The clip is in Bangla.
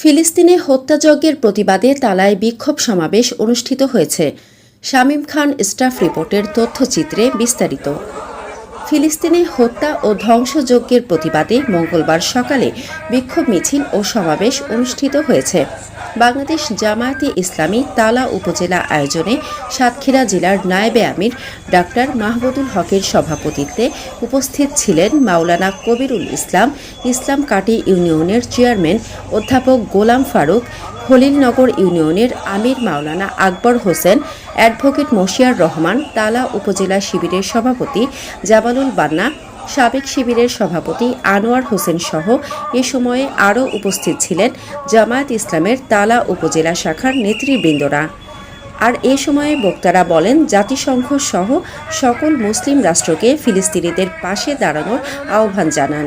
ফিলিস্তিনে হত্যাযজ্ঞের প্রতিবাদে তালায় বিক্ষোভ সমাবেশ অনুষ্ঠিত হয়েছে। শামীম খান স্টাফ রিপোর্টের তথ্যচিত্রে বিস্তারিত। ফিলিস্তিনে হত্যা ও ধ্বংসযজ্ঞের প্রতিবাদে মঙ্গলবার সকালে বিক্ষোভ মিছিল ও সমাবেশ অনুষ্ঠিত হয়েছে। বাংলাদেশ জামায়াতে ইসলামী তালা উপজেলা আয়োজনে সাতক্ষীরা জেলার নায়েবে আমির ডাক্তার মাহবুদুল হকের সভাপতিত্বে উপস্থিত ছিলেন মাওলানা কবিরুল ইসলাম ইসলাম কাটি ইউনিয়নের চেয়ারম্যান অধ্যাপক গোলাম ফারুক খলিলনগর ইউনিয়নের আমির মাওলানা আকবর হোসেন, অ্যাডভোকেট মশিয়ার রহমান, তালা উপজেলা শিবিরের সভাপতি জাবালুল বান্না, সাবেক শিবিরের সভাপতি আনোয়ার হোসেন সহ এ সময়ে আরও উপস্থিত ছিলেন জামায়াত ইসলামের তালা উপজেলা শাখার নেতৃবৃন্দরা। আর এ সময়ে বক্তারা বলেন, জাতিসংঘ সহ সকল মুসলিম রাষ্ট্রকে ফিলিস্তিনিদের পাশে দাঁড়ানোর আহ্বান জানান।